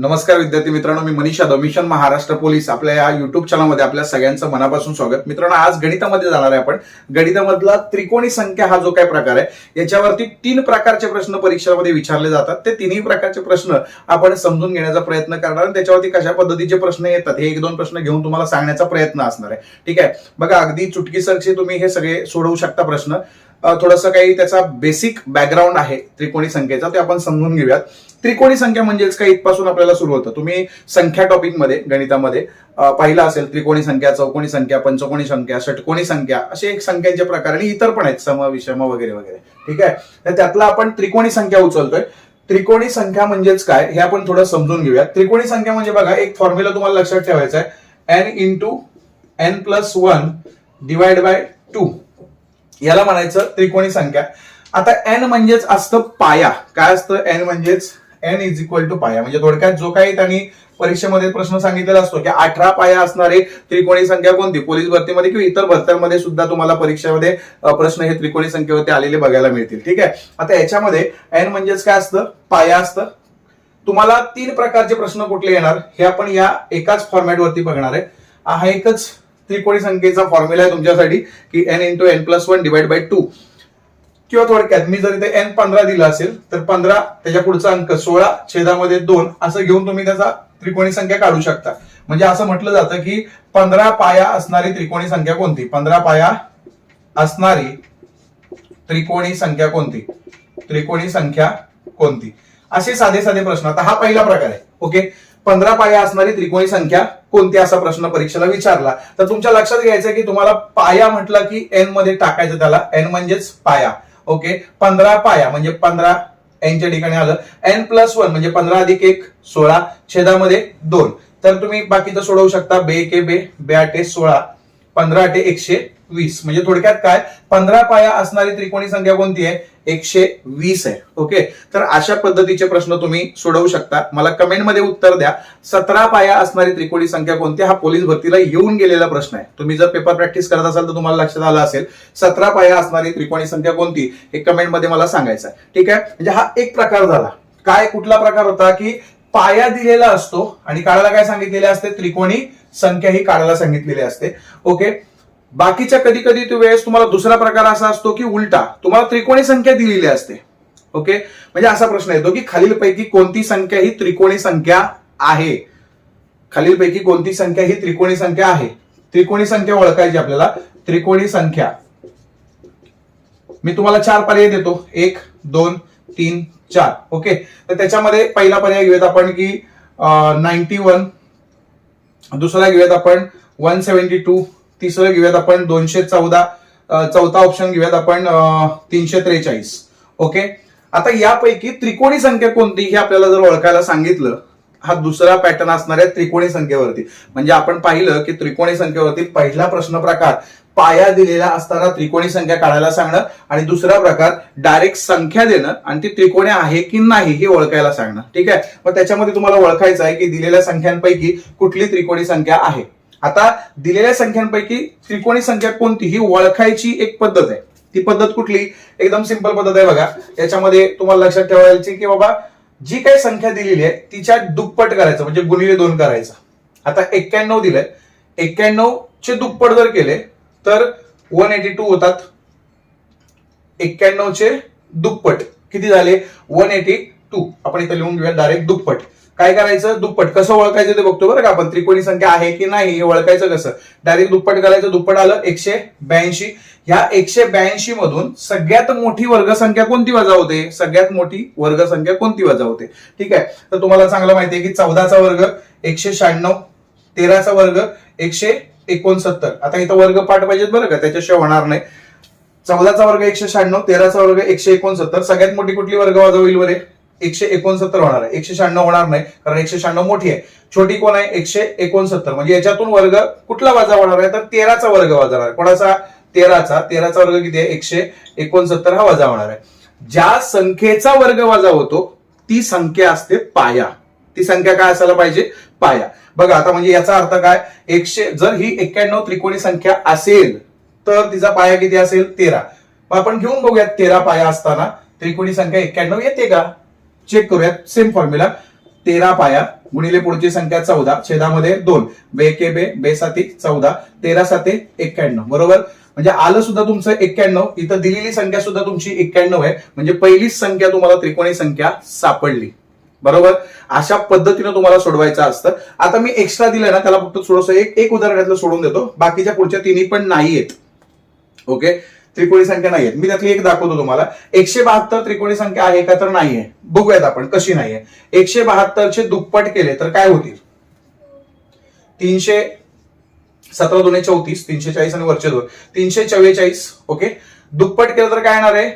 नमस्कार विद्यार्थी मित्रांनो मी मनीष यादव मिशन महाराष्ट्र पोलीस आपल्या या युट्यूब चॅनलमध्ये आपल्या सगळ्यांचं मनापासून स्वागत. मित्रांनो आज गणितामध्ये जाणार आहे आपण. गणितामधला त्रिकोणी संख्या हा जो काय प्रकार आहे याच्यावरती तीन प्रकारचे प्रश्न परीक्षेमध्ये विचारले जातात. ते तिन्ही प्रकारचे प्रश्न आपण समजून घेण्याचा प्रयत्न करणार आणि त्याच्यावरती कशा पद्धतीचे प्रश्न येतात हे एक दोन प्रश्न घेऊन तुम्हाला सांगण्याचा प्रयत्न असणार आहे. ठीक आहे? बघा अगदी चुटकीसरशी तुम्ही हे सगळे सोडवू शकता प्रश्न. थोडंसं काही त्याचा बेसिक बॅकग्राऊंड आहे त्रिकोणी संख्येचा ते आपण समजून घेऊयात. त्रिकोणी संख्या म्हणजेच काय इथपासून आपल्याला सुरू होतं. तुम्ही संख्या टॉपिकमध्ये गणितामध्ये पाहिलं असेल त्रिकोणी संख्या चौकोणी संख्या पंचकोणी संख्या षटकोणी संख्या असे एक संख्यांचे प्रकार आणि इतर पण आहेत सम विषम वगैरे वगैरे. ठीक आहे? तर त्यातला आपण त्रिकोणी संख्या उचलतोय. त्रिकोणी संख्या म्हणजेच काय? हे आपण थोडं समजून घेऊया. त्रिकोणी संख्या म्हणजे बघा एक फॉर्म्युला तुम्हाला लक्षात ठेवायचा आहे. N into n plus one divide by two याला म्हणायचं त्रिकोणी संख्या. आता एन म्हणजेच असतं पाया. काय असतं? एन म्हणजेच एन इज इक्वल टू पाया. म्हणजे थोडक्यात जो काही त्यांनी परीक्षेमध्ये प्रश्न सांगितलेला असतो की अठरा पाया असणारे त्रिकोणी संख्या कोणती? पोलीस भरतीमध्ये किंवा इतर भरत्यांमध्ये सुद्धा तुम्हाला परीक्षेमध्ये प्रश्न हे त्रिकोणी संख्येवरती आलेले बघायला मिळतील. ठीक आहे? आता याच्यामध्ये एन म्हणजेच काय असतं? पाया असतं. तुम्हाला तीन प्रकारचे प्रश्न कुठले येणार? हे आपण या एकाच फॉर्मॅटवरती बघणार आहे. हा एकच त्रिकोणी संख्येचा फॉर्म्युला आहे तुमच्यासाठी की n into n plus one divide by two किंवा थोडक्यात मी जर इथे एन पंधरा दिला असेल तर पंधरा त्याच्या पुढचा अंक सोळा छेदामध्ये दोन असं घेऊन तुम्ही त्याचा त्रिकोणी संख्या काढू शकता. म्हणजे असं म्हटलं जातं की पंधरा पाया असणारी त्रिकोणी संख्या कोणती? पंधरा पाया असणारी त्रिकोणी संख्या कोणती? त्रिकोणी संख्या कोणती? असे साधे साधे प्रश्न. आता हा पहिला प्रकार आहे. ओके? पंधरा पाया असणारी त्रिकोणी संख्या कोणती? असा प्रश्न परीक्षेला विचारला. तर तुमच्या लक्षात घ्यायचं की तुम्हाला पाया म्हटलं की एनमध्ये टाकायचं त्याला. एन म्हणजेच पाया. ओके? पंधरा पाया म्हणजे पंधरा एनच्या ठिकाणी आलं. एन प्लस वन म्हणजे पंधरा अधिक एक सोळा. छेदामध्ये दोन. तर तुम्ही बाकीचं सोडवू शकता. बे के बे बे आठे सोळा. पंधरा आठे एकशे वीस. म्हणजे थोडक्यात काय? पंधरा पाया असणारी त्रिकोणी संख्या कोणती आहे? एकशे वीस आहे. ओके? तर अशा पद्धतीचे प्रश्न तुम्ही सोडवू शकता. मला कमेंटमध्ये उत्तर द्या. सतरा पाया असणारी त्रिकोणी संख्या कोणती? हा पोलीस भरतीला येऊन गेलेला प्रश्न आहे. तुम्ही जर पेपर प्रॅक्टिस करत असाल तर तुम्हाला लक्षात आलं असेल. सतरा पाया असणारी त्रिकोणी संख्या कोणती? हे कमेंटमध्ये मला सांगायचं आहे. ठीक आहे? म्हणजे हा एक प्रकार झाला. काय? कुठला प्रकार होता की पाया दिलेला असतो आणि काढायला काय सांगितलेले असते? त्रिकोणी संख्या ही काढायला सांगितलेली असते. ओके? बाकीच्या कधी कधी वेळेस तुम्हाला दुसरा प्रकार असा असतो की उलटा. तुम्हाला त्रिकोणी संख्या दिलेली असते. ओके म्हणजे असा प्रश्न येतो की खालीलपैकी कोणती संख्या ही त्रिकोणी संख्या आहे? खालीलपैकी कोणती संख्या ही त्रिकोणी संख्या आहे? त्रिकोणी संख्या ओळखायची आपल्याला. त्रिकोणी संख्या. मी तुम्हाला चार पर्याय देतो. एक दोन तीन चार. ओके तर त्याच्यामध्ये पहिला पर्याय घेऊयात आपण की नाईन्टी वन दुसरा घेऊयात आपण वन सेव्हन्टी टू तिसरं घेऊयात आपण. दोनशे चौदा चौथा ऑप्शन घेऊयात आपण तीनशे त्रेचाळीस. ओके आता यापैकी त्रिकोणी संख्या कोणती हे आपल्याला जर ओळखायला सांगितलं हा दुसरा पॅटर्न असणाऱ्या त्रिकोणी संख्येवरती. म्हणजे आपण पाहिलं की त्रिकोणी संख्येवरती पहिला प्रश्न प्रकार पाया दिलेला असताना त्रिकोणी संख्या काढायला सांगणं आणि दुसरा प्रकार डायरेक्ट संख्या देणं आणि ती त्रिकोणी आहे की नाही हे ओळखायला सांगणं. ठीक आहे? मग त्याच्यामध्ये तुम्हाला ओळखायचं आहे की दिलेल्या संख्यांपैकी कुठली त्रिकोणी संख्या आहे. आता दिलेल्या संख्यांपैकी त्रिकोणी संख्या कोणती ही ओळखायची एक पद्धत आहे. ती पद्धत कुठली? एकदम सिंपल पद्धत आहे बघा. याच्यामध्ये तुम्हाला लक्षात ठेवायची की बाबा जी काही संख्या दिलेली आहे तिच्या दुप्पट करायचं म्हणजे गुणिले दोन करायचं. आता एक्क्याण्णव दिलंय. एक्क्याण्णव चे दुप्पट जर केले तर वन एटी टू होतात. एक्क्याण्णव चे दुप्पट. किती झाले? वन एटी टू आपण इथे लिहून घेऊया डायरेक्ट दुप्पट. काय करायचं? दुप्पट. कसं ओळखायचं ते बघतो बरं का आपण. त्रिकोणी संख्या आहे की नाही हे ओळखायचं कसं? डायरेक्ट दुप्पट करायचं दुप्पट आलं एकशे ब्याऐंशी. ह्या एकशे ब्याऐंशी मधून सगळ्यात मोठी वर्गसंख्या कोणती वजा होते सगळ्यात मोठी वर्गसंख्या कोणती वजा होते ठीक आहे. तर तुम्हाला चांगलं माहिती आहे की चौदाचा वर्ग एकशे शहाण्णव तेराचा वर्ग एकशे एकोणसत्तर. आता इथं वर्ग पाठ पाहिजेत बरं का? त्याच्याशिवाय होणार नाही. चौदाचा वर्ग एकशे शहाण्णव तेराचा वर्ग एकशे एकोणसत्तर. सगळ्यात मोठी कुठली वर्ग वजा होईल बरे? एकशे एकोणसत्तर होणार आहे. एकशे शहाण्णव होणार नाही कारण एकशे शहाण्णव मोठी आहे. छोटी कोण आहे? एकशे एकोणसत्तर. म्हणजे याच्यातून वर्ग कुठला वजा होणार आहे? तर तेराचा वर्ग वजा होणार आहे. कोणाचा? तेराचा. तेराचा वर्ग किती आहे? एकशे एकोणसत्तर हा वजा होणार आहे. ज्या संख्येचा वर्ग वजा होतो ती संख्या असते पाया. ती संख्या काय असायला पाहिजे? पाया. बघा आता म्हणजे याचा अर्थ काय? एकशे जर ही एक्क्याण्णव त्रिकोणी संख्या असेल तर तिचा पाया किती असेल? तेरा. मग आपण घेऊन बघूयात तेरा पाया असताना त्रिकोणी संख्या एक्क्याण्णव येते का? चेक करूयात. सेम फॉर्म्युला तेरा पाया गुणिले पुढची संख्या चौदा. छेदामध्ये दोन. बेके बे बेसाती चौदा. तेरा साते एक्क्याण्णव बरोबर? म्हणजे आलं सुद्धा तुमचं एक्क्याण्णव इथं दिलेली संख्या सुद्धा तुमची एक्क्याण्णव आहे. म्हणजे पहिलीच संख्या तुम्हाला त्रिकोणी संख्या सापडली. बरोबर? अशा पद्धतीनं तुम्हाला सोडवायचं असतं. आता मी एक्स्ट्रा दिलंय ना त्याला फक्त थोडंसं एक एक उदाहरणातलं सोडून देतो. बाकीच्या पुढच्या तिन्ही पण नाही आहेत ओके त्रिकोणी संख्या नाही मी त्यातली एक दाखवतो तुम्हाला. एकशे बहात्तर त्रिकोणी संख्या आहे का तर नाहीये. बघूयात आपण कशी नाहीये. एकशे बहात्तरचे दुप्पट केले तर काय होतील? तीनशे सतरा दोन चौतीस तीनशे चाळीस आणि वरचे दोन. तीनशे चव्वेचाळीस ओके? दुप्पट केलं तर काय येणार आहे?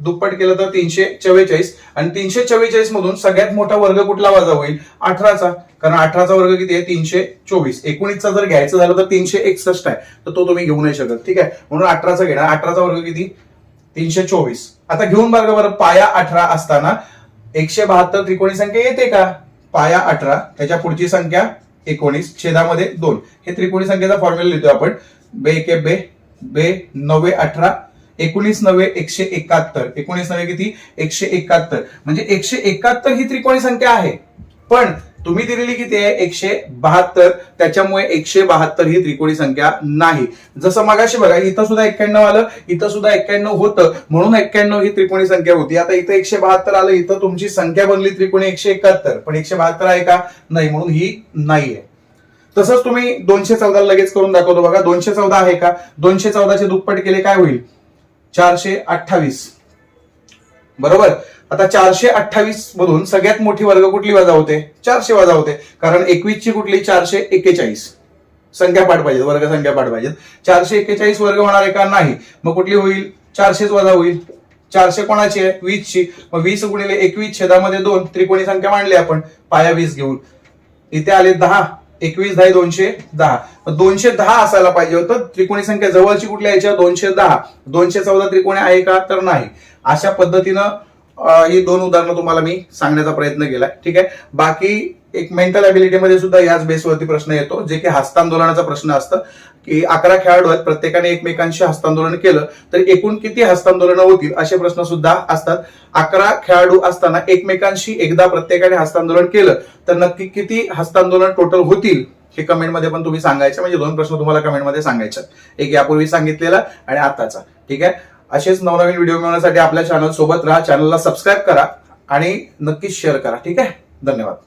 दुप्पट केलं तर तीनशे चव्वेचाळीस. आणि तीनशे चव्वेचाळीस मधून सगळ्यात मोठा वर्ग कुठला वाजा होईल? अठराचा. कारण अठराचा वर्ग किती आहे? तीनशे चोवीस. एकोणीसचा जर घ्यायचं झालं तर तीनशे एकसष्ट आहे. तर तो तुम्ही घेऊ नाही शकत. ठीक आहे? म्हणून अठराचा घेणार. अठराचा वर्ग किती? तीनशे चोवीस. आता घेऊन बघा बरं पाया अठरा असताना. एकशे बहात्तर त्रिकोणी संख्या येते का? पाया अठरा. त्याच्या पुढची संख्या एकोणीस. छेदामध्ये दोन. हे त्रिकोणी संख्येचा फॉर्म्युला लिहितो आपण. बे के बे बे नव्वे अठरा एकोणीस नव्हे एकशे एकाहत्तर. एकोणीस नव्हे किती? एकशे एकाहत्तर. म्हणजे एकशे एकाहत्तर ही त्रिकोणी संख्या आहे. पण तुम्ही दिलेली किती आहे? एकशे बहात्तर. त्याच्यामुळे एकशे बहात्तर ही त्रिकोणी संख्या नाही. जसं मगाशी बघा इथं सुद्धा एक्क्याण्णव आलं इथं सुद्धा एक्क्याण्णव होतं म्हणून एक्क्याण्णव ही त्रिकोणी संख्या होती. आता इथं एकशे बहात्तर आलं इथं तुमची संख्या बनली त्रिकोणी एकशे एकाहत्तर. पण एकशे बहात्तर आहे का? नाही म्हणून ही नाहीये. तसंच तुम्ही दोनशे चौदा लगेच करून दाखवतो बघा. दोनशे चौदा आहे का? दोनशे चौदाचे दुप्पट केले काय होईल? चारशे अठ्ठावीस. बरोबर? आता चारशे अठ्ठावीस मधून सगळ्यात मोठी वर्ग कुठली वजा होते? चारशे वजा होते. कारण एकवीसची कुठली? चारशे एक्केचाळीस. संख्या पाठ पाहिजे वर्ग संख्या पाठ पाहिजे चारशे एक्केचाळीस वर्ग होणार आहे का? नाही. मग कुठली होईल? चारशेच वजा होईल. चारशे कोणाची आहे? वीसची. मग वीस गुणिले एकवीस छेदामध्ये दोन. त्रिकोणी संख्या मांडली आपण. पाया वीस घेऊन. इथे आले दहा. एकवीस दहा दोनशे दहा. दोनशे दहा असायला पाहिजे होतं. त्रिकोणी संख्या जवळची कुठल्या याच्या दोनशे दहा. दोनशे चौदा त्रिकोणी आहे का? तर नाही. अशा पद्धतीनं ही दोन उदाहरणं तुम्हाला मी सांगण्याचा प्रयत्न केलाय. ठीक आहे? बाकी एक मेंटल ॲबिलिटीमध्ये सुद्धा याच बेसवरती प्रश्न येतो जे की हस्तांदोलनाचा प्रश्न असतं. की अकरा खेळाडू आहेत प्रत्येकाने एकमेकांशी हस्तांदोलन केलं तर एकूण किती हस्तांदोलनं होतील असे प्रश्न सुद्धा असतात. अकरा खेळाडू असताना एकमेकांशी एकदा प्रत्येकाने हस्तांदोलन केलं तर नक्की किती हस्तांदोलन टोटल होतील हे कमेंटमध्ये पण तुम्ही सांगायचे. म्हणजे दोन प्रश्न तुम्हाला कमेंटमध्ये सांगायचे एक यापूर्वी सांगितलेला आणि आताचा. ठीक आहे? असेच नवनवीन व्हिडिओ मिळवण्यासाठी आपल्या चॅनल सोबत राहा. चॅनलला सबस्क्राईब करा आणि नक्कीच शेअर करा. ठीक आहे? धन्यवाद.